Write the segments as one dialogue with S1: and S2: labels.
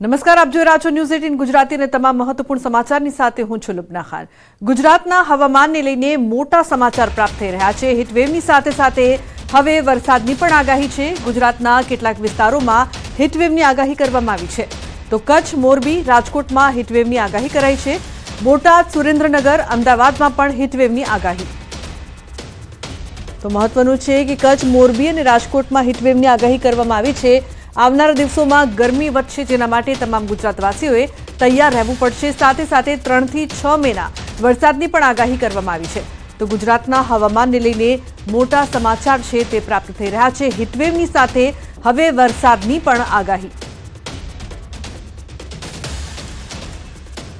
S1: નમસ્કાર, આપ જોઈ રહ્યા છો ન્યૂઝ એટીન ગુજરાતી તમામ મહત્વપૂર્ણ સમાચારની સાથે હું છું લુબના ખાન. ગુજરાતના હવામાનને લઈને મોટા સમાચાર પ્રાપ્ત થઈ રહ્યા છે. હીટવેવની સાથે સાથે હવે વરસાદની પણ આગાહી છે. ગુજરાતના કેટલાક વિસ્તારોમાં હીટવેવની આગાહી કરવામાં આવી છે. તો કચ્છ, મોરબી, રાજકોટમાં હીટવેવની આગાહી કરાઈ છે. બોટાદ, સુરેન્દ્રનગર, અમદાવાદમાં પણ હીટવેવની આગાહી. તો મહત્વનું છે કે કચ્છ, મોરબી અને રાજકોટમાં હીટવેવની આગાહી કરવામાં આવી છે. આવનારા દિવસોમાં ગરમી વધશે જેના માટે તમામ ગુજરાતવાસીઓએ તૈયાર રહેવું પડશે સાથે સાથે ત્રણથી છ મેના વરસાદની પણ આગાહી કરવામાં આવી છે તો ગુજરાતના હવામાનને લઈને મોટા સમાચાર છે તે પ્રાપ્ત થઈ રહ્યા છે હીટવેવની સાથે હવે વરસાદની પણ આગાહી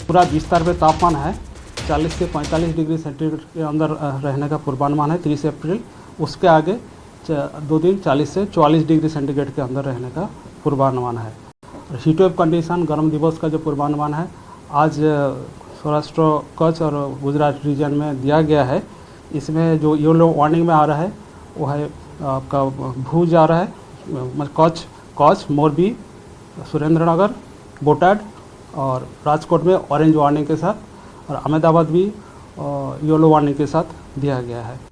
S2: पूरा विस्तार पे तापमान है 40 से 45 डिग्री सेंटीग्रेड के अंदर अ, रहने का पूर्वानुमान है 30 अप्रैल उसके आगे च- दो दिन 40 से 44 डिग्री सेंटीग्रेड के अंदर रहने का पूर्वानुमान है। हीट वेव कंडीशन गर्म दिवस का जो पूर्वानुमान है, आज सौराष्ट्र, कच्छ और गुजरात रीजन में दिया गया है। इसमें जो येलो वार्निंग में आ रहा है, वो है, आपका भूज आ रहा है कच्छ कच्छ, मोरबी, सुरेंद्रनगर, बोटाड और राजकोट में ऑरेंज वार्निंग के साथ और अहमदाबाद भी येलो वार्निंग के साथ दिया गया है।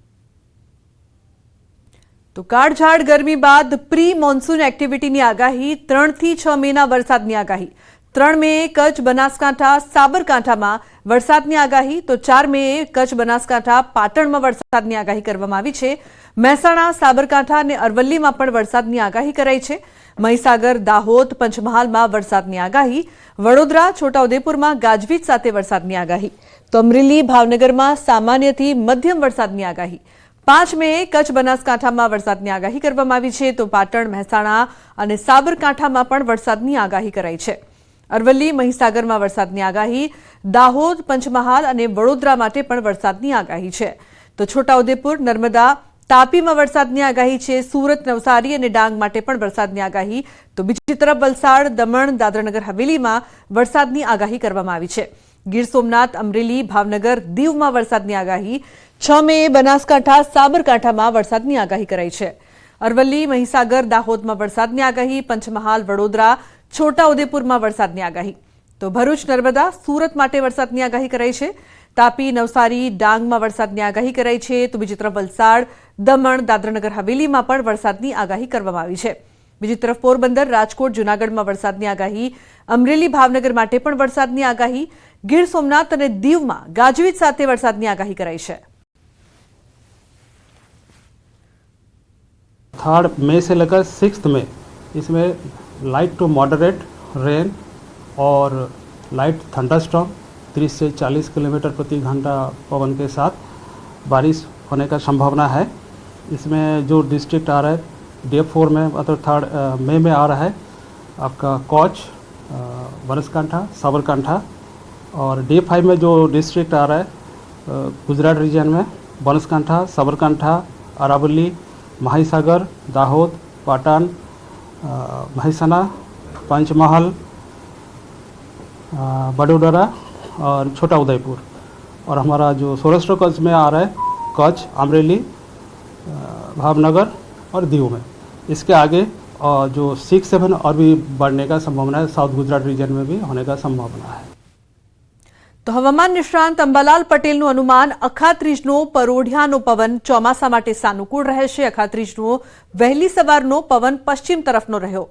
S1: તો કાળઝાળ ગરમી બાદ પ્રી મોન્સૂન એક્ટિવિટીની આગાહી ત્રણથી છ મેના વરસાદની આગાહી. ત્રણ મે કચ્છ બનાસકાંઠા સાબરકાંઠામાં વરસાદની આગાહી, તો ચાર મે કચ્છ બનાસકાંઠા પાટણમાં વરસાદની આગાહી કરવામાં આવી છે. મહેસાણા, સાબરકાંઠા અને અરવલ્લીમાં પણ વરસાદની આગાહી કરાઈ છે. મહીસાગર, દાહોદ, પંચમહાલમાં વરસાદની આગાહી. વડોદરા, છોટાઉદેપુરમાં ગાજવીજ સાથે વરસાદની આગાહી. તો અમરેલી, ભાવનગરમાં સામાન્યથી મધ્યમ વરસાદની આગાહી. પાંચ મે કચ્છ બનાસકાંઠામાં વરસાદની આગાહી કરવામાં આવી છે તો પાટણ, મહેસાણા અને સાબરકાંઠામાં પણ વરસાદની આગાહી કરાઈ છે. અરવલ્લી, મહીસાગરમાં વરસાદની આગાહી, દાહોદ, પંચમહાલ અને વડોદરા માટે પણ વરસાદની આગાહી છે. તો છોટાઉદેપુર, નર્મદા, તાપીમાં વરસાદની આગાહી છે, સુરત, નવસારી અને ડાંગ માટે પણ વરસાદની આગાહી. તો બીજી તરફ વલસાડ, દમણ, દાદરાનગર હવેલીમાં વરસાદની આગાહી કરવામાં આવી છે. ગીર સોમનાથ, અમરેલી, ભાવનગર દીવમાં વરસાદની આગાહી. છ મે બનાસકાંઠા, સાબરકાંઠામાં વરસાદની આગાહી કરાઈ છે. અરવલ્લી, મહીસાગર, દાહોદમાં વરસાદની આગાહી. પંચમહાલ, વડોદરા, છોટાઉદેપુરમાં વરસાદની આગાહી. તો ભરૂચ, નર્મદા, સુરત માટે વરસાદની આગાહી કરાઈ છે. તાપી, નવસારી, ડાંગમાં વરસાદની આગાહી કરાઈ છે. તો બીજી તરફ વલસાડ, દમણ, દાદરાનગર, હવેલીમાં પણ વરસાદની આગાહી કરવામાં આવી છે. બીજી તરફ પોરબંદર, રાજકોટ, જૂનાગઢમાં વરસાદની આગાહી. અમરેલી, ભાવનગર માટે પણ વરસાદની આગાહી. ગીર સોમનાથ અને દીવમાં ગાજવીજ સાથે વરસાદની આગાહી કરાઈ છે
S2: थर्ड मई से लेकर सिक्स मई इसमें लाइट टू मॉडरेट रेन और लाइट थंडरस्टॉर्म 30 से 40 किलोमीटर प्रति घंटा पवन के साथ बारिश होने का संभावना है इसमें जो डिस्ट्रिक्ट आ रहा है डे फोर में मतलब थर्ड मई में आ रहा है आपका कौच अ, बनसकांठा साबरकांठा और डे फाइव में जो डिस्ट्रिक्ट आ रहा है गुजरात रीजन में, बनसकांठा, साबरकांठा, अरावली, महासागर, दाहोद, पाटन महेसाना, पंचमहल बड़ोदरा और छोटा उदयपुर। और हमारा जो सौराष्ट्र कच्छ में आ रहा है, कच्छ, अमरेली भावनगर और दीव में। इसके आगे जो सिक्स सेवन और भी बढ़ने का संभावना है, साउथ गुजरात रीजन में भी होने का संभावना है।
S1: તો હવામાન નિષ્ણાંત અંબાલાલ પટેલનું અનુમાન અખાત્રીજનો પરોઢિયાનો પવન ચોમાસા માટે સાનુકૂળ રહેશે. અખાત્રીજનો વહેલી સવારનો પવન પશ્ચિમ તરફનો રહ્યો.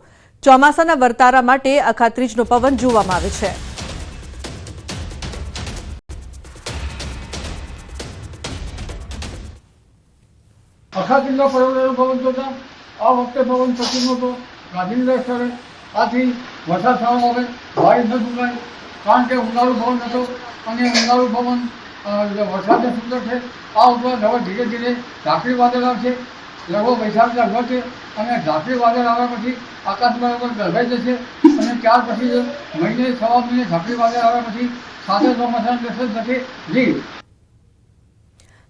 S1: ચોમાસાના વર્તારા માટે અખાત્રીજનો પવન જોવામાં આવે છે.
S3: આ વખતે પવન પશ્ચિમનો હતો. ગાંધીનગર સ્થળે આથી વરસાદ થવા હવે ભારે ન કારણ કે ઉનાળુ ભવન હતો અને ઉનાળુ ભવન વરસાદ સુંદર છે, આ ઉપરાંત હવે ધીરે ધીરે ઝાંખરી વાદળ આવશે લગભગ વૈશાખ લગભગ છે અને ઝાંખરી વાદળ આવ્યા પછી આકાશમાં ઉપર ગરભાઈ જશે અને ત્યાર પછી મહિને સવા મહિને ઝાંખરી વાદળ આવ્યા પછી સાથે ચોમાસાના દર્શન થશે. જી.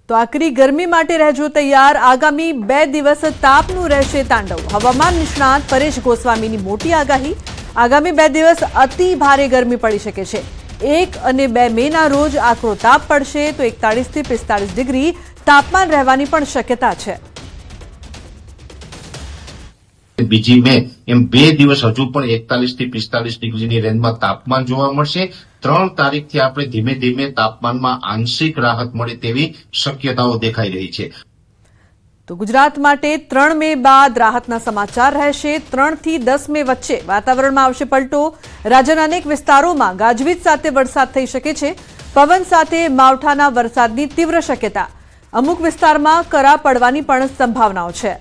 S1: તો આકરી ગરમી માટે રહેજો તૈયાર. આગામી બે દિવસ તાપનું રહેશે તાંડવ. હવામાન નિષ્ણાંત પરેશ ગોસ્વામીની મોટી આગાહી. આગામી બે દિવસ અતિ ભારે ગરમી પડી શકે છે. એક અને બે મેના રોજ આકરો તાપ પડશે તો એકતાળીસથી પિસ્તાળીસ ડિગ્રી તાપમાન રહેવાની પણ શક્યતા છે.
S4: બીજી મે એમ બે દિવસ હજુ પણ એકતાલીસથી પિસ્તાલીસ ડિગ્રીની રેન્જમાં તાપમાન જોવા મળશે. ત્રણ તારીખથી આપણે ધીમે ધીમે તાપમાનમાં આંશિક રાહત મળે તેવી શક્યતાઓ દેખાઈ રહી છે.
S1: તો ગુજરાત માટે ત્રણ મે બાદ રાહતના સમાચાર રહેશે. ત્રણથી દસ મે વચ્ચે વાતાવરણમાં આવશે પલટો. રાજ્યના અનેક વિસ્તારોમાં ગાજવીજ સાથે વરસાદ થઈ શકે છે. પવન સાથે માવઠાના વરસાદની તીવ્ર શક્યતા. અમુક વિસ્તારમાં કરા પડવાની પણ સંભાવનાઓ છે.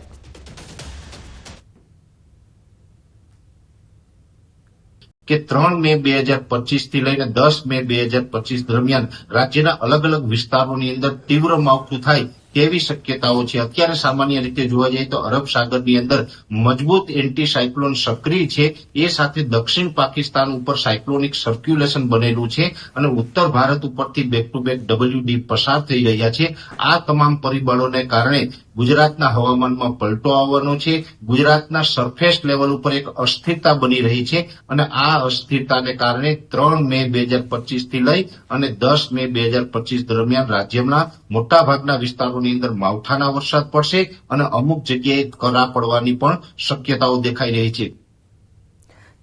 S4: કે ત્રણ મે બે હજાર પચીસથી લઈને દસ મે બે હજાર પચીસ દરમિયાન રાજ્યના અલગ અલગ વિસ્તારોની અંદર તીવ્ર માવઠું થાય તેવી શક્યતાઓ છે? અત્યારે સામાન્ય રીતે જોવા જઈએ તો અરબ સાગરની અંદર મજબૂત એન્ટી સાયક્લોન સક્રિય છે. એ સાથે દક્ષિણ પાકિસ્તાન ઉપર સાયક્લોનિક સર્ક્યુલેશન બનેલું છે અને ઉત્તર ભારત ઉપરથી બેક ટુ બેક ડબલ્યુડી પસાર થઈ રહ્યા છે. આ તમામ પરિબળોને કારણે ગુજરાતના હવામાનમાં પલટો આવવાનો છે. ગુજરાતના સરફેસ લેવલ ઉપર એક અસ્થિરતા બની રહી છે અને આ અસ્થિરતાને કારણે ત્રણ મે બે હજાર પચીસથી લઈ અને દસ મે બે હજાર પચીસ દરમિયાન રાજ્યના મોટાભાગના વિસ્તારોની અંદર માવઠાના વરસાદ પડશે અને અમુક જગ્યાએ કરા પડવાની પણ શક્યતાઓ દેખાઈ રહી છે.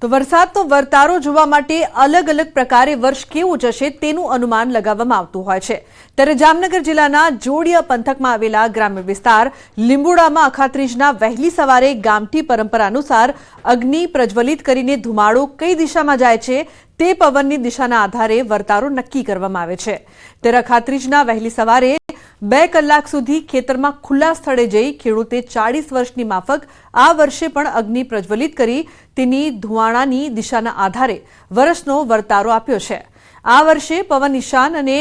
S1: તો વરસાદનો વર્તારો જોવા માટે અલગ અલગ પ્રકારે વર્ષ કેવું જશે તેનું અનુમાન લગાવવામાં આવતું હોય છે. ત્યારે જામનગર જિલ્લાના જોડિયા પંથકમાં આવેલા ગ્રામ્ય વિસ્તાર લીંબુડામાં અખાત્રીજના વહેલી સવારે ગામઠી પરંપરા અનુસાર અગ્નિ પ્રજ્વલિત કરીને ધુમાડો કઈ દિશામાં જાય છે તે પવનની દિશાના આધારે વર્તારો નક્કી કરવામાં આવે છે. ત્યારે અખાત્રીજના વહેલી સવારે બે કલાક સુધી ખેતરમાં ખુલ્લા સ્થળે જઈ ખેડૂતે ચાળીસ વર્ષની માફક, આ વર્ષે પણ અગ્નિ પ્રજ્વલિત કરી તેની ધુવાણાની દિશાના આધારે વર્ષનો વર્તારો આપ્યો છે. આ વર્ષે પવન ઈશાન અને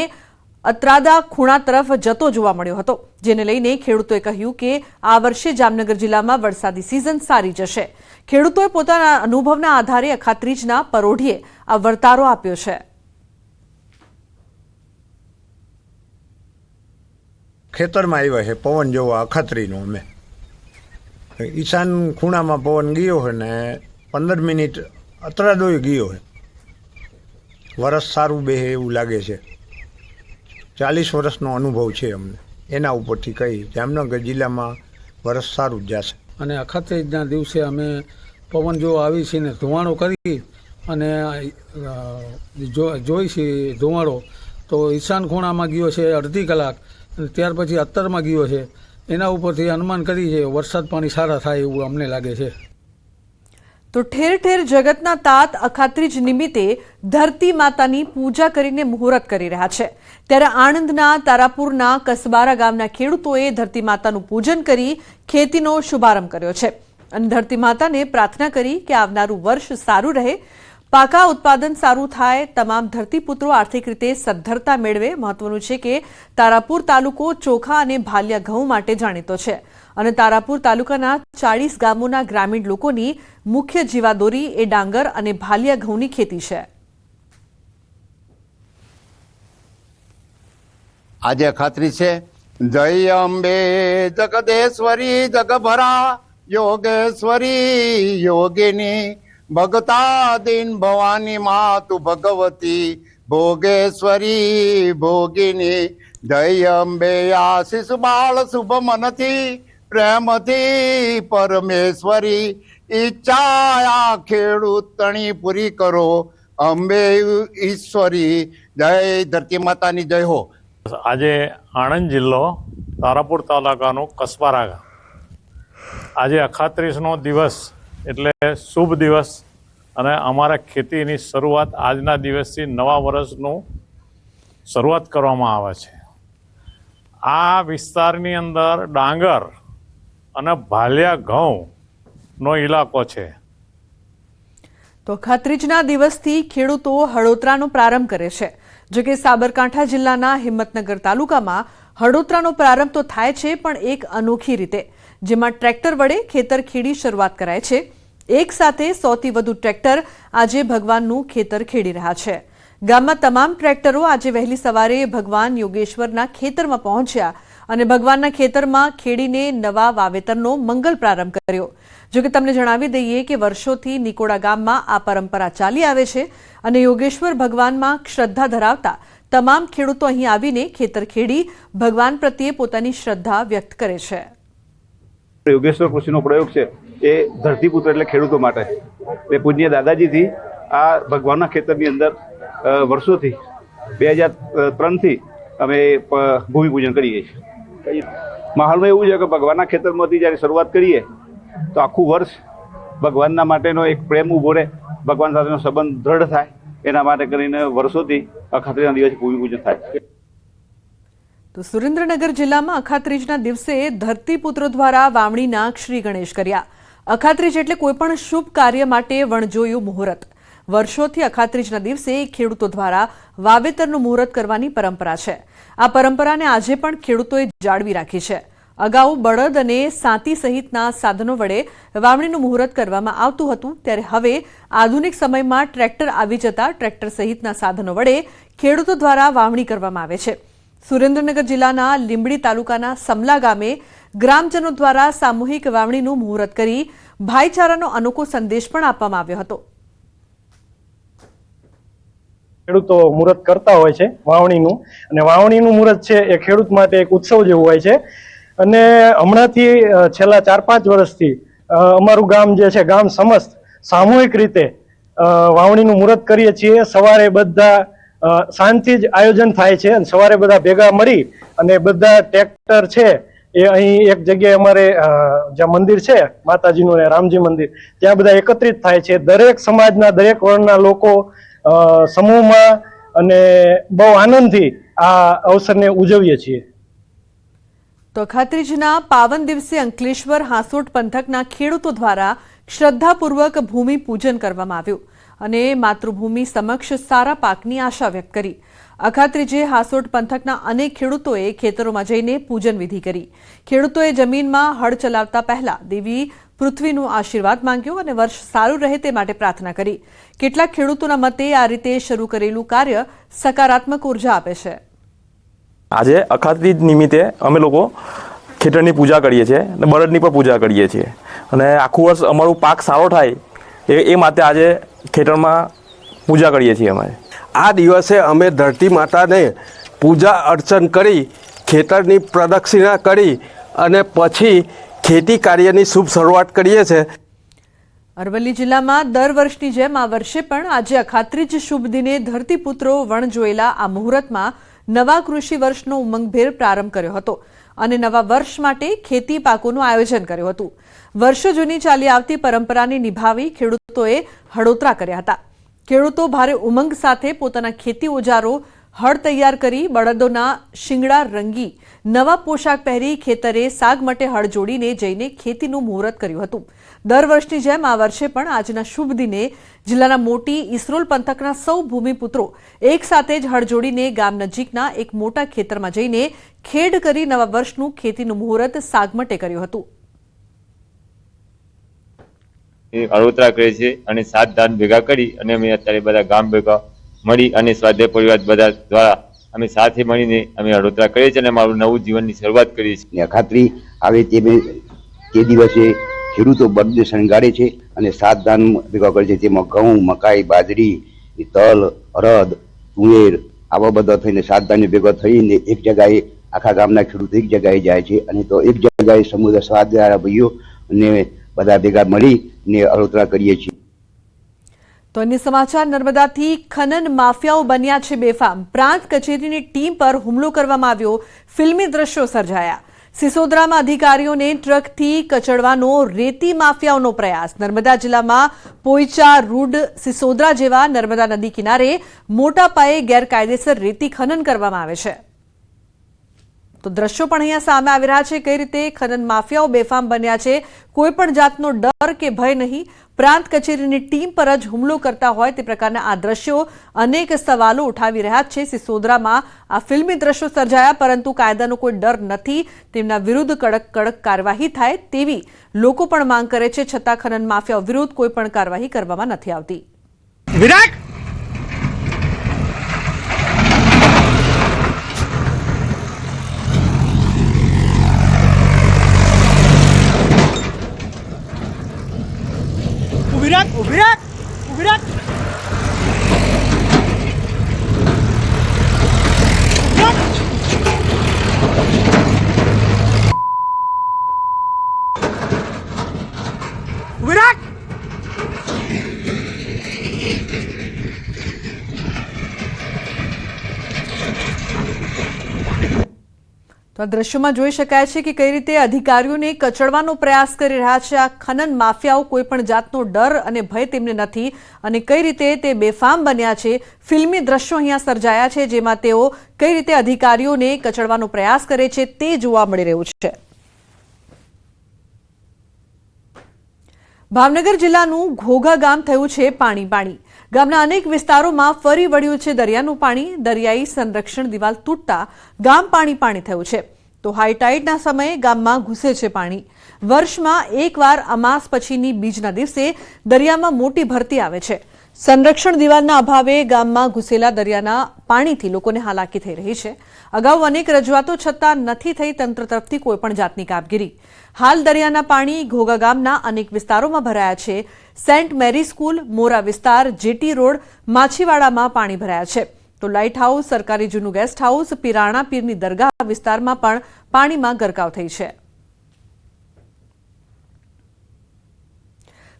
S1: અત્રાદા ખૂણા તરફ જતો જોવા મળ્યો હતો, જેને લઈને ખેડૂતોએ કહ્યું કે આ વર્ષે જામનગર જિલ્લામાં વરસાદી સિઝન સારી જશે. ખેડૂતોએ પોતાના અનુભવના આધારે અખાત્રીજના પરોઢીએ આ વર્તારો આપ્યો છે.
S5: ખેતરમાં આવ્યા છે, પવન જોવા અખતરીનો અમે. ઈશાન ખૂણામાં પવન ગયો હોય ને પંદર મિનિટ અતરાદોય ગયો હોય વરસ સારું બેહે એવું લાગે છે. ચાલીસ વર્ષનો અનુભવ છે અમને. એના ઉપરથી કહી જામનગર જિલ્લામાં વરસ સારું જ જશે.
S6: અને અખાત્રીજના દિવસે અમે પવન જો આવી છે ને ધુવાણો કરી અને જોઈ છે ધુવાણો તો ઈશાન ખૂણામાં ગયો છે અડધી કલાક. ત્યાર પછી અત્તરમાં ગયો છે. એના ઉપરથી અનુમાન કરી છે, વરસાદ પાણી સારા થાય એવું અમને લાગે છે.
S1: તો ઠેર ઠેર જગતના તાત અખાત્રીજ નિમિત્તે ધરતી માતાની પૂજા કરીને મુહૂર્ત કરી રહ્યા છે. ત્યારે આણંદના, તારાપુરના, કસબારા ગામના ખેડૂતોએ ધરતી માતાનું પૂજન કરી ખેતીનો શુભારંભ કર્યો છે. અને ધરતી માતાને પ્રાર્થના કરી કે આવનારું વર્ષ સારું રહે. પાકા ઉત્પાદન સારું થાય, તમામ ધરતીપુત્રો આર્થિક રીતે સદ્ધરતા મેળવે, મહત્વનું છે કે તારાપુર તાલુકો ચોખા અને ભાલિયા ઘઉં માટે જાણીતો છે. અને તારાપુર તાલુકાના ચાળીસ ગામોના ગ્રામીણ લોકોની મુખ્ય જીવાદોરી એ ડાંગર અને ભાલિયા ઘઉંની ખેતી છે.
S7: આજે ખાતરી છે. જય અંબે જગદેશ્વરી જગભરા, યોગેશ્વરી યોગિની. ભગતા દિન ભવાની માતુ ભગવતી, ભોગેશ્વરી ભોગિની જય અંબે આશીષ બાળ શુભ મનથી પ્રેમથી પરમેશ્વરી ઈચ્છા આ ખેડૂત પૂરી કરો, અંબે ઈશ્વરી. જય ધરતી માતાની જય હો.
S8: આજે આણંદ જિલ્લો તારાપુર તાલુકાનું કસબારા આજે અખાત્રીસનો દિવસ એટલે શુભ દિવસ. અને અમારા ખેતીની શરૂઆત આજના દિવસથી નવા વર્ષનું શરૂઆત કરવામાં આવે છે. આ વિસ્તારની અંદર ડાંગર અને ભાલિયા ઘઉંનો ઇલાકો છે.
S1: તો ખત્રીજના દિવસથી ખેડૂતો હળોતરાનો પ્રારંભ કરે છે. જો કે સાબરકાંઠા જિલ્લાના હિંમતનગર તાલુકામાં હળોતરાનો પ્રારંભ તો થાય છે, પણ એક અનોખી રીતે. જેમાં ટ્રેક્ટર વડે ખેતર ખેડી શરૂઆત કરાય છે. એક સાથે સૌથી વધુ ટ્રેક્ટર આજે ભગવાનનું ખેતર ખેડી રહ્યા છે. ગામમાં તમામ ટ્રેક્ટરો આજે વહેલી સવારે ભગવાન યોગેશ્વરના ખેતરમાં પહોંચ્યા અને ભગવાનના ખેતરમાં ખેડીને નવા વાવેતરનો મંગલ પ્રારંભ કર્યો. જો કે તમને જણાવી દઈએ કે વર્ષોથી નિકોડા ગામમાં આ પરંપરા ચાલી આવે છે અને યોગેશ્વર ભગવાનમાં શ્રદ્ધા ધરાવતા તમામ ખેડૂતો અહીં આવીને ખેતર ખેડી ભગવાન પ્રત્યે પોતાની શ્રદ્ધા વ્યક્ત કરે છે.
S9: યોગેશ્વર કૃષિનો પ્રયોગ છે એ ધરતીપુત્ર એટલે ખેડૂતો માટે. એ પૂજ્ય દાદાજીથી આ ભગવાનના ખેતરની અંદર વર્ષોથી, બે હજાર ત્રણથી અમે ભૂમિપૂજન કરીએ છીએ. માહોલમાં એવું છે કે ભગવાનના ખેતરમાંથી જ્યારે શરૂઆત કરીએ, તો આખું વર્ષ ભગવાનના માટેનો એક પ્રેમ ઊભો રહે, ભગવાન સાથેનો સંબંધ દ્રઢ થાય, એના માટે કરીને વર્ષોથી અખાત્રીના દિવસે ભૂમિપૂજન થાય.
S1: તો સુરેન્દ્રનગર જિલ્લામાં અખાત્રીજના દિવસે ધરતીપુત્રો દ્વારા વાવણીના શ્રી ગણેશ કર્યા. અખાત્રીજ એટલે કોઈપણ શુભ કાર્ય માટે વણજોયું મુહૂર્ત. વર્ષોથી અખાત્રીજના દિવસે ખેડૂતો દ્વારા વાવેતરનું મુહૂર્ત કરવાની પરંપરા છે. આ પરંપરાને આજે પણ ખેડૂતોએ જાળવી રાખી છે. અગાઉ બળદ અને સાતી સહિતના સાધનો વડે વાવણીનું મુહૂર્ત કરવામાં આવતું હતું, ત્યારે હવે આધુનિક સમયમાં ટ્રેક્ટર આવી જતા ટ્રેક્ટર સહિતના સાધનો વડે ખેડૂતો દ્વારા વાવણી કરવામાં આવે છે. સુરેન્દ્રનગર જિલ્લાના લીંબડી તાલુકાના સમલા ગામે ગ્રામજનો દ્વારા સામૂહિક વાવણીનું મુહૂર્ત કરી ભાઈચારાનો અનોખો સંદેશ પણ આપવામાં આવ્યો હતો.
S10: ખેડૂતો મુહૂર્ત કરતા હોય છે વાવણીનું. અને વાવણીનું મુહૂર્ત છે એ ખેડૂત માટે એક ઉત્સવ જેવું હોય છે. અને હમણાંથી છેલ્લા ચાર પાંચ વર્ષથી અમારું ગામ જે છે, ગામ સમસ્ત સામૂહિક રીતે વાવણીનું મુહૂર્ત કરીએ છીએ. સવારે બધા શાંતિ જ આયોજન થાય છે અને સવારે બધા ભેગા મળી અને બધા ટ્રેક્ટર છે એ અહીં એક જગ્યાએ અમારે જ્યાં મંદિર છે, માતાજીનું ને રામજી મંદિર, ત્યાં બધા એકત્રિત થાય છે. દરેક સમાજના, દરેક વર્ણના લોકો સમૂહમાં અને બહુ આનંદથી આ અવસરને ઉજવીએ છીએ.
S1: તો ખાત્રીજના, પાવન દિવસે અંકલેશ્વર હાંસોટ પંથકના ખેડૂતો દ્વારા શ્રદ્ધાપૂર્વક ભૂમિ પૂજન કરવામાં આવ્યું. અને માતૃભૂમિ સમક્ષ સારા પાકની આશા વ્યક્ત કરી. અખાત્રીજે હાસોટ પંથકના અનેક ખેડૂતોએ ખેતરોમાં જઈને પૂજન વિધિ કરી. ખેડૂતોએ જમીનમાં હળ ચલાવતા પહેલા દેવી પૃથ્વીનો આશીર્વાદ માંગ્યો અને વર્ષ સારું રહે તે માટે પ્રાર્થના કરી. કેટલાક ખેડૂતોના મતે આ રીતે શરૂ કરેલું કાર્ય સકારાત્મક ઊર્જા આપે છે.
S11: આજે અખાત્રીજ નિમિત્તે અમે લોકો ખેતરની પૂજા કરીએ છીએ અને બળદની પણ પૂજા કરીએ છીએ. અને આખું વર્ષ અમારું પાક સારો થાય એ એ માટે આજે ખેતરમાં પૂજા કરીએ છીએ અમે.
S12: આ દિવસે અમે ધરતી માતાને પૂજા અર્ચન કરી ખેતરની પ્રદક્ષિણા કરી અને પછી ખેતી કાર્યની શુભ શરૂઆત કરીએ છીએ
S1: અરવલ્લી જિલ્લામાં દર વર્ષની જેમ આ વર્ષે પણ આજે અખાત્રીજ શુભ દિને ધરતીપુત્રો વણ જોયેલા આ મુહૂર્તમાં નવા કૃષિ વર્ષનો ઉમંગભેર પ્રારંભ કર્યો હતો અને નવા વર્ષ માટે ખેતી પાકોનું આયોજન કર્યું હતું. વર્ષો જૂની ચાલી આવતી પરંપરાને નિભાવી ખેડૂતોએ હળોતરા કર્યા હતા. ખેડૂતો ભારે ઉમંગ સાથે પોતાના ખેતી ઓજારો હળ તૈયાર કરી બળદોના શિંગડા રંગી નવા પોશાક પહેરી ખેતરે સાગ માટે હળ જોડીને જઈને ખેતીનું મુહૂર્ત કર્યું હતું. દર વર્ષની જેમ આ વર્ષે પણ આજના શુભ દિને જિલ્લાના મોટી ઇસરોલ પંથકના સૌ ભૂમિપુત્રો એક સાથે જ હળ જોડીને ગામ નજીકના એક મોટા ખેતરમાં જઈને ખેડ કરી નવા વર્ષનું ખેતીનું મુહૂર્ત સાગમટે કર્યું હતું.
S13: એ હળોતરા કરે છે અને સાત ધાન ભેગા કરી અને અમે અત્યારે બધા ગામ ભેગા મળી અને સ્વાધ્યાય પરિવાર બધા દ્વારા અમે સાથે મળીને અમે અળોતરા કરીએ છીએ અને અમારું નવું જીવનની શરૂઆત કરીએ છીએ.
S14: ખાતરી આવે તે તે દિવસે ખેડૂતો બળદને શણગારે છે અને સાત ધાન ભેગા કરે છે. તેમાં ઘઉં, મકાઈ, બાજરી તલ, અરદ, તુવેર આવા બધા થઈને સાત ધાન્ય ભેગા થઈને એક જગાએ આખા ગામના ખેડૂતો એક જગાએ જાય છે અને તો એક જગાએ સમુદ્ર સ્વાદવાળા ભાઈઓ અને બધા ભેગા મળી ને અળોતરા કરીએ છીએ.
S1: તો અન્ય સમાચાર, નર્મદાથી ખનન માફિયાઓ બન્યા છે બેફામ. પ્રાંત કચેરીની ટીમ પર હુમલો કરવામાં આવ્યો. ફિલ્મી દ્રશ્યો સર્જાયા. સિસોદરામાં અધિકારીઓને ટ્રકથી કચડવાનો રેતી માફિયાઓનો પ્રયાસ. નર્મદા જિલ્લામાં પોઈચા, રૂડ, સિસોદરા જેવા નર્મદા નદી કિનારે મોટા પાયે ગેરકાયદેસર રેતી ખનન કરવામાં આવે છે. તો દ્રશ્યો પણ અહીંયા સામે આવી રહ્યા છે. કઈ રીતે ખનન માફિયાઓ બેફામ બન્યા છે? કોઈ પણ જાતનો ડર કે ભય નહીં. પ્રાંત કચેરીની ટીમ પર જ હુમલો કરતા હોય તે પ્રકારના આ દ્રશ્યો અનેક સવાલો ઉઠાવી રહ્યા છે. સિસોદરામાં આ ફિલ્મી દ્રશ્યો સર્જાયા, પરંતુ કાયદાનો કોઈ ડર નથી. તેમના વિરુદ્ધ કડક કડક કાર્યવાહી થાય તેવી લોકો પણ માંગ કરે છે. છતાં ખનન માફિયાઓ વિરુદ્ધ કોઈ પણ કાર્યવાહી કરવામાં નથી આવતી.
S12: વિરાટ! વિરાટ વિરાટ વિરાટ
S1: તો આ દ્રશ્યોમાં જોઈ શકાય છે કે કઈ રીતે અધિકારીઓને કચડવાનો પ્રયાસ કરી રહ્યા છે. આ ખનન માફિયાઓ કોઈ પણ જાતનો ડર અને ભય તેમને નથી અને કઈ રીતે તે બેફામ બન્યા છે. ફિલ્મી દ્રશ્યો અહીંયા સર્જાયા છે જેમાં તેઓ કઈ રીતે અધિકારીઓને કચડવાનો પ્રયાસ કરે છે તે જોવા મળી રહ્યું છે. ભાવનગર જિલ્લાનું ઘોઘા ગામ થયું છે પાણી પાણી. ગામના અનેક વિસ્તારોમાં ફરી વળ્યું છે દરિયાનું પાણી. દરિયાઈ સંરક્ષણ દિવાલ તૂટતા ગામ પાણી પાણી થયું છે. તો હાઈટાઈડના સમયે ગામમાં ઘૂસે છે પાણી. વર્ષમાં એકવાર અમાસ પછીની બીજના દિવસે દરિયામાં મોટી ભરતી આવે છે. સંરક્ષણ દિવાલના અભાવે ગામમાં ઘૂસેલા દરિયાના પાણીથી લોકોને હાલાકી થઈ રહી છે. અગાઉ અનેક રજૂઆતો છતાં નથી થઈ તંત્ર તરફથી કોઈપણ જાતની કામગીરી. હાલ દરિયાના પાણી ઘોગા ગામના અનેક વિસ્તારોમાં ભરાયા છે. સેન્ટ મેરી સ્કૂલ, મોરા વિસ્તાર, જેટી રોડ, માછીવાડામાં પાણી ભરાયા છે. તો લાઇટ હાઉસ, સરકારી જૂનું ગેસ્ટ હાઉસ, પિરાણા પીરની દરગાહ વિસ્તારમાં પણ પાણીમાં ગરકાવ થઈ છે.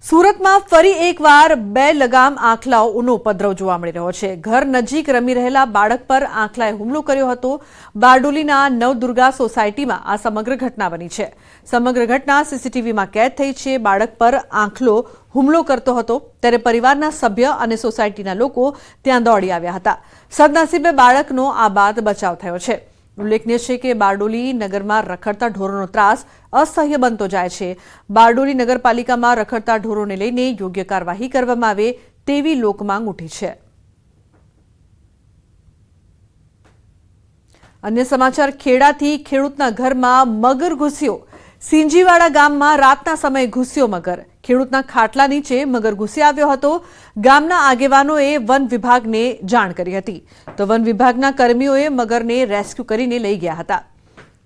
S1: સુરતમાં ફરી એકવાર બે લગામ આંખલાઓનો ઉપદ્રવ જોવા મળી રહ્યો છે. ઘર નજીક રમી રહેલા બાળક પર આંખલાએ હુમલો કર્યો હતો. બારડોલીના નવદુર્ગા સોસાયટીમાં આ સમગ્ર ઘટના બની છે. સમગ્ર ઘટના સીસીટીવીમાં કેદ થઈ છે. બાળક પર આંખલો હુમલો કરતો હતો. ત્યારે પરિવારના સભ્ય અને સોસાયટીના લોકો ત્યાં દોડી આવ્યા હતા. સદનસીબે બાળકનો આ બાદ બચાવ થયો છે. ઉલ્લેખનીય છે કે બારડોલી નગરમાં રખડતા ઢોરોનો ત્રાસ અસહ્ય બનતો જાય છે. બારડોલી નગરપાલિકામાં રખડતા ઢોરોને લઈને યોગ્ય કાર્યવાહી કરવામાં આવે તેવી લોકમાંગ ઉઠી છે. અન્ય સમાચાર, ખેડાથી ખેડૂતના ઘરમાં મગર ઘૂસ્યો. સિંજીવાડા ગામમાં રાતના સમયે ઘૂસ્યો મગર. ખેડૂતના ખાટલા નીચે મગર ઘૂસી આવ્યો હતો. ગામના આગેવાનોએ વન વિભાગને જાણ કરી હતી. તો વન વિભાગના કર્મીઓએ મગરને રેસ્ક્યુ કરીને લઈ ગયા હતા.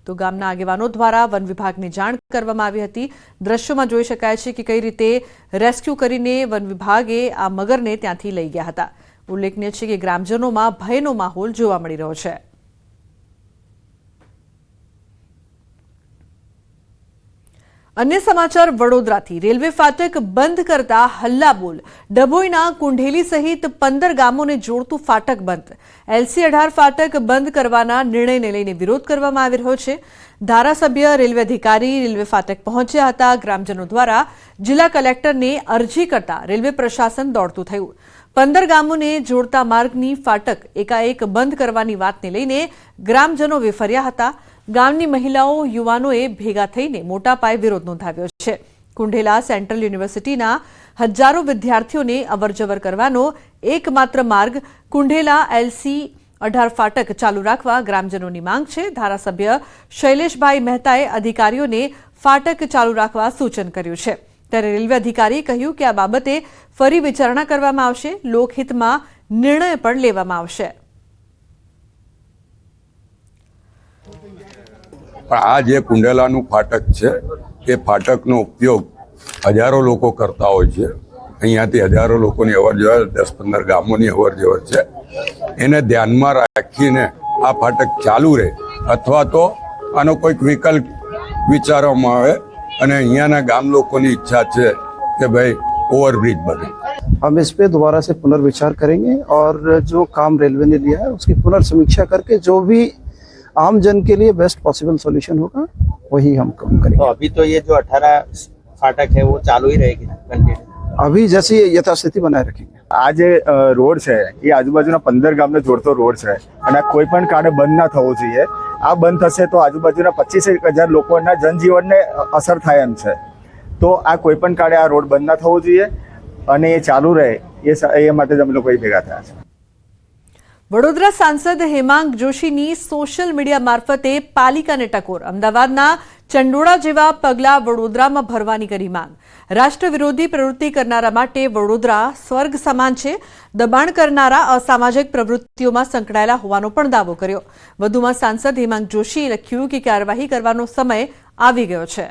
S1: તો ગામના આગેવાનો દ્વારા વન વિભાગને જાણ કરવામાં આવી હતી. દ્રશ્યોમાં જોઈ શકાય છે કે કઈ રીતે રેસ્ક્યુ કરીને વન વિભાગે આ મગરને ત્યાંથી લઈ ગયા હતા. ઉલ્લેખનીય છે કે ગ્રામજનોમાં ભયનો માહોલ જોવા મળી રહ્યો છે. અન્ય સમાચાર વડોદરાથી. રેલવે ફાટક બંધ કરતા હલ્લાબોલ. ડભોઈના કુંઢેલી સહિત પંદર ગામોને જોડતું ફાટક બંધ. એલસી અઢાર ફાટક બંધ કરવાના નિર્ણયને લઈને વિરોધ કરવામાં આવી રહ્યો છે. ધારાસભ્ય, રેલવે અધિકારી રેલવે ફાટક પહોંચ્યા હતા. ગ્રામજનો દ્વારા જિલ્લા કલેક્ટરને અરજી કરતા રેલવે પ્રશાસન દોડતું થયું. પંદર ગામોને જોડતા માર્ગની ફાટક એકાએક બંધ કરવાની વાતને લઈને ગ્રામજનો વેફર્યા હતા. ગામની મહિલાઓ યુવાનોએ ભેગા થઈને મોટા પાયે વિરોધ નોંધાવ્યો છે. કુંઢેલા સેન્ટ્રલ યુનિવર્સિટીના હજારો વિદ્યાર્થીઓને અવરજવર કરવાનો એકમાત્ર માર્ગ કુંઢેલા એલસી અઢાર ફાટક ચાલુ રાખવા ગ્રામજનોની માંગ છે. ધારાસભ્ય શૈલેષભાઈ મહેતાએ અધિકારીઓને ફાટક ચાલુ રાખવા સૂચન કર્યું છે. ત્યારે રેલવે અધિકારીએ કહ્યું કે આ બાબતે ફરી વિચારણા કરવામાં આવશે. લોકહિતમાં નિર્ણય પણ લેવામાં આવશે.
S15: પણ આ જે કુંડેલાનું ફાટક છે એ ફાટકનો ઉપયોગ હજારો લોકો કરતા હોય છે અહીંયાથી હજારો લોકોની અવર જવર દસ પંદર ગામોની અવર જવર છે એને ધ્યાનમાં રાખીને આ ફાટક ચાલુ રહે અથવા તો આનો કોઈક વિકલ્પ વિચારવામાં આવે અને અહીંયાના ગામ લોકોની ઈચ્છા છે કે ભાઈ ઓવરબ્રિજ બને
S16: हम इस पे दोबारा से पुनर्विचार करेंगे और जो काम रेलवे ने लिया है उसकी पुनर्समीक्षा करके जो भी आम जन के लिए बेस्ट पॉसिबल सॉल्यूशन होगा वही हम काम करेंगे
S17: तो अभी तो ये जो अठारह फाटक है वो चालू ही रहेगी कंटिन्यू
S16: अभी जैसी यथास्थिति बनाए रखेंगे
S18: આ જે રોડ છે એ આજુબાજુના પંદર ગામને જોડતો રોડ છે અને આ કોઈ પણ કારણે બંધ ના થવો જોઈએ આ બંધ થશે તો આજુબાજુના પચીસ હજાર લોકોના જનજીવનને અસર થાય એમ છે તો આ કોઈ પણ કારણે આ રોડ બંધ ના થવો જોઈએ અને એ ચાલુ રહે એ સ- એ માટે જ અમે લોકો અહીં ભેગા થયા છે
S1: વડોદરા સાંસદ હેમાંગ જોશીની સોશિયલ મીડિયા મારફતે પાલિકાને ટકોર. અમદાવાદના ચંડોળા જેવા પગલાં વડોદરામાં ભરવાની કરી માંગ. રાષ્ટ્ર વિરોધી પ્રવૃત્તિ કરનારા માટે વડોદરા સ્વર્ગ સમાન છે. દબાણ કરનારા અસામાજિક પ્રવૃત્તિઓમાં સંકળાયેલા હોવાનો પણ દાવો કર્યો. વધુમાં સાંસદ હેમાંગ જોશીએ લખ્યું કે કાર્યવાહી કરવાનો સમય આવી ગયો છે.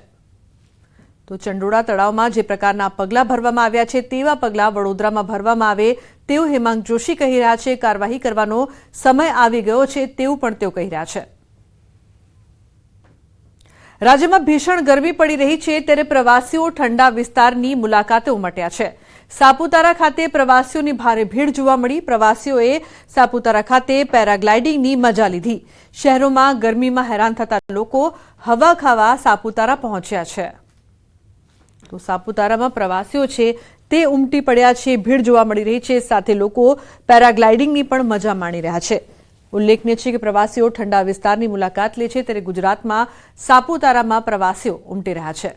S1: તો ચંડોળા તળાવમાં જે પ્રકારના પગલાં ભરવામાં આવ્યા છે તેવા પગલાં વડોદરામાં ભરવામાં આવે તેવું હેમાંગ જોશી કહી રહ્યા છે, કાર્યવાહી કરવાનો સમય આવી ગયો છે તેવું પણ તેઓ કહી રહ્યા છે. રાજ્યમાં ભીષણ ગરમી પડી રહી છે ત્યારે પ્રવાસીઓ ઠંડા વિસ્તારની મુલાકાતે ઉમટ્યા છે. સાપુતારા ખાતે પ્રવાસીઓની ભારે ભીડ જોવા મળી. પ્રવાસીઓએ સાપુતારા ખાતે પેરાગ્લાઇડિંગની મજા લીધી. શહેરોમાં ગરમીમાં હેરાન થતા લોકો હવા ખાવા સાપુતારા પહોંચ્યા છે. તો સાપુતારામાં પ્રવાસીઓ છે તે ઉમટી પડ્યા છે, ભીડ જોવા મળી રહી છે, સાથે લોકો પેરાગ્લાઇડિંગની પણ મજા માણી રહ્યા છે. ઉલ્લેખનીય છે કે પ્રવાસીઓ ઠંડા વિસ્તારની મુલાકાત લે છે, ત્યારે ગુજરાતમાં સાપુતારામાં પ્રવાસીઓ ઉમટી રહ્યા છે.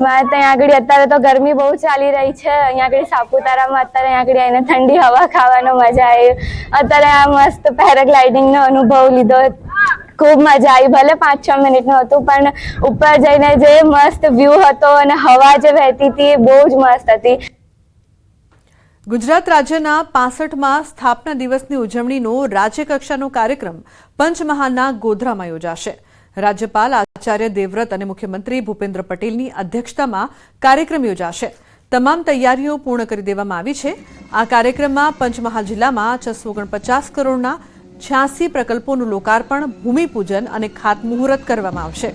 S19: મારે ત્યાં આગળ, અત્યારે તો ગરમી બહુ ચાલી રહી છે. અહીંયા આગળ સાપુતારામાં અત્યારે આગળ આવીને ઠંડી હવા ખાવાનો મજા આવી. અત્યારે આ મસ્ત પેરાગ્લાઇડિંગનો અનુભવ લીધો. ખૂબ મજા આવી, ભલે પાંચ છ મિનિટનું હતું, પણ ઉપર જઈને જે મસ્ત વ્યૂ હતો અને હવા જે વહેતી હતી એ બહુ જ મસ્ત હતી.
S1: ગુજરાત રાજ્યના પાસઠમાં સ્થાપના દિવસની ઉજવણીનો રાજ્યકક્ષાનો કાર્યક્રમ પંચમહાલના ગોધરામાં યોજાશે. રાજ્યપાલ આચાર્ય દેવવ્રત અને મુખ્યમંત્રી ભૂપેન્દ્ર પટેલની અધ્યક્ષતામાં કાર્યક્રમ યોજાશે. તમામ તૈયારીઓ પૂર્ણ કરી દેવામાં આવી છે. આ કાર્યક્રમમાં પંચમહાલ જિલ્લામાં છસો ઓગણપચાસ કરોડના છ્યાસી પ્રકલ્પોનું લોકાર્પણ, ભૂમિપૂજન અને ખાતમુહૂર્ત કરવામાં આવશે.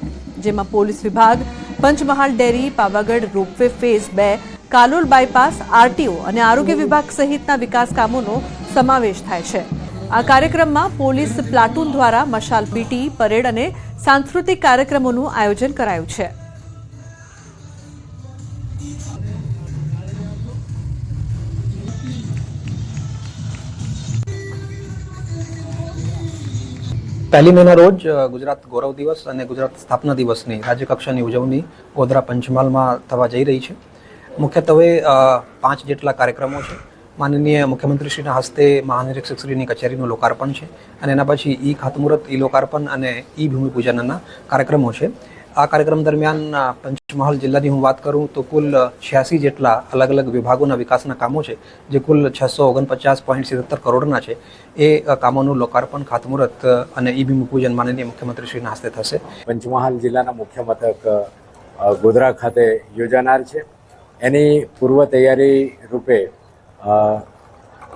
S1: જેમાં પોલીસ વિભાગ, Panchmahal dairy, Pavagadh ropeway phase બે, કાલોલ બાયપાસ, આરટીઓ અને આરોગ્ય વિભાગ સહિતના વિકાસ કામોનો સમાવેશ થાય છે. આ કાર્યક્રમમાં પોલીસ પ્લાટૂન દ્વારા મશાલ પીટી, પરેડ અને સાંસ્કૃતિક કાર્યક્રમોનું આયોજન કરાયું છે.
S20: પહેલી મેના રોજ ગુજરાત ગૌરવ દિવસ અને ગુજરાત સ્થાપના દિવસની, રાજ્યકક્ષાની ઉજવણી ગોધરા પંચમહાલમાં થવા જઈ રહી છે. મુખ્યત્વે પાંચ જેટલા કાર્યક્રમો છે. માનનીય મુખ્યમંત્રીશ્રીના હસ્તે મહાનિરીક્ષકશ્રીની કચેરીનું લોકાર્પણ છે અને એના પછી ઈ ખાતમુહૂર્ત, ઈ લોકાર્પણ અને ઈ ભૂમિપૂજનના કાર્યક્રમો છે. આ કાર્યક્રમ દરમિયાન પંચમહાલ જિલ્લાની હું વાત કરું તો કુલ છ્યાસી જેટલા અલગ અલગ વિભાગોના વિકાસના કામો છે, જે કુલ છસો ઓગણપચાસ પોઈન્ટ સિત્તેર કરોડના છે. એ કામોનું લોકાર્પણ, ખાતમુહૂર્ત, અને ઈ ભૂમિપૂજન માનનીય મુખ્યમંત્રીશ્રીના હસ્તે થશે.
S21: પંચમહાલ જિલ્લાના મુખ્ય મથક ગોધરા ખાતે યોજાનાર છે. એની પૂર્વ તૈયારી રૂપે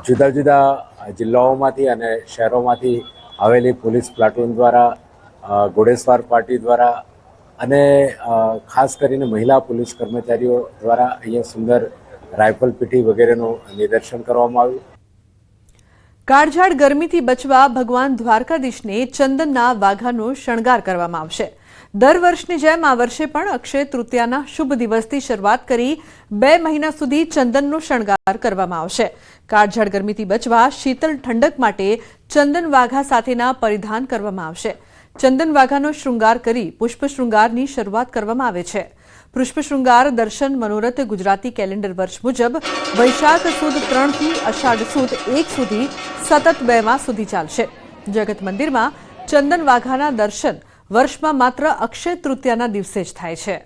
S21: જુદા જુદા જિલ્લાઓમાંથી અને શહેરોમાંથી આવેલી પોલીસ પ્લાટૂન દ્વારા ઘોડેસવાર પાર્ટી દ્વારા અને ખાસ કરીને મહિલા પોલીસ કર્મચારીઓ દ્વારા અહીંયા સુંદર રાઇફલ પીઠી વગેરેનું નિદર્શન કરવામાં આવ્યું.
S1: કાળઝાળ ગરમીથી બચવા ભગવાન દ્વારકાધીશને ચંદનના વાઘાનો શણગાર કરવામાં આવશે. દર વર્ષની જેમ આ વર્ષે પણ અક્ષય તૃતીયાના શુભ દિવસથી શરૂઆત કરી બે મહિના સુધી ચંદનનો શણગાર કરવામાં આવશે. કાળઝાળ ગરમીથી બચવા શીતળ ઠંડક માટે ચંદન વાઘા સાથેના પરિધાન કરવામાં આવશે. ચંદન વાઘાનો શૃંગાર કરી પુષ્પ શૃંગારની શરૂઆત કરવામાં આવે છે. પુષ્પ શૃંગાર દર્શન મનોરથ ગુજરાતી કેલેન્ડર વર્ષ મુજબ વૈશાખ સુદ ત્રણથી અષાઢ સુદ એક સુધી સતત બે માસ સુધી ચાલશે. જગત મંદિરમાં ચંદન વાઘાના દર્શન વર્ષમાં માત્ર અક્ષય તૃતીયાના દિવસે જ થાય છે.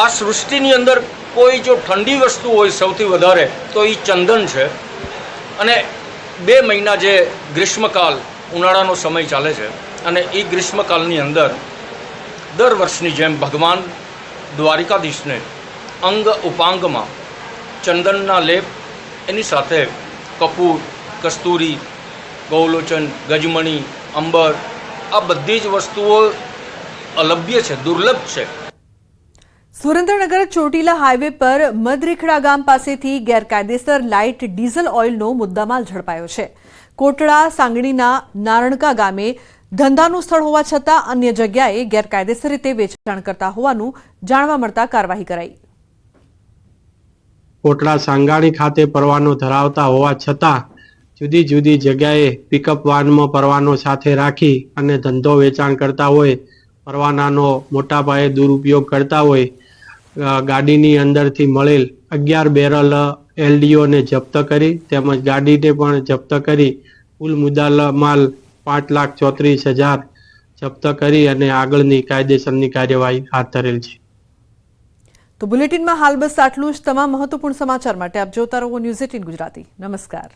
S22: આ સૃષ્ટિની અંદર કોઈ જો ઠંડી વસ્તુ હોય સૌથી વધારે તો એ ચંદન છે. અને બે મહિના જે ગ્રીષ્મકાલ ઉનાળાનો સમય ચાલે છે અને એ ગ્રીષ્મકાલની અંદર દર વર્ષની જેમ ભગવાન દ્વારિકાધીશને અંગ ઉપાંગમાં ચંદનના લેપ એની સાથે કપૂર, કસ્તુરી, ગૌલોચન, ગજમણી, અંબર આ બધી જ વસ્તુઓ અલભ્ય છે, દુર્લભ છે.
S1: સુરેન્દ્રનગર ચોટીલા હાઈવે પર મદરેખડા ગામ પાસેથી ગેરકાયદેસર લાઇટ ડીઝલ ઓઇલનો મુદ્દામાલ ઝડપાયો છે. કોટડા સાંગણીના નારણકા ગામે ધંધાનું સ્થળ હોવા છતાં અન્ય જગ્યાએ ગેરકાયદેસર રીતે વેચાણ કરતા હોવાનું જાણવા મળતા કાર્યવાહી કરાઈ.
S2: કોટડા સાંગાણી ખાતે પરવાનો ધરાવતા હોવા છતાં જુદી જુદી જગ્યાએ પિકઅપ વાનમાં પરવાનો સાથે રાખી અને ધંધો વેચાણ કરતા હોય, પરવાનાનો મોટા પાયે દુરુપયોગ કરતા હોય ગાડીની અંદરથી મળેલ અગિયાર બેરલ એલડીઓને જપ્ત કરી તેમજ ગાડીને પણ જપ્ત કરી કુલ મુદ્દાલા માલ પાંચ લાખ ચોત્રીસ હજાર જપ્ત કરી અને આગળની કાયદેસરની કાર્યવાહી હાથ ધરેલ છે.
S1: તો બુલેટિનમાં હાલ બસ આટલું જ. તમામ મહત્વપૂર્ણ સમાચાર માટે આપ જોતા રહો ન્યૂઝ એટીન ગુજરાતી. નમસ્કાર.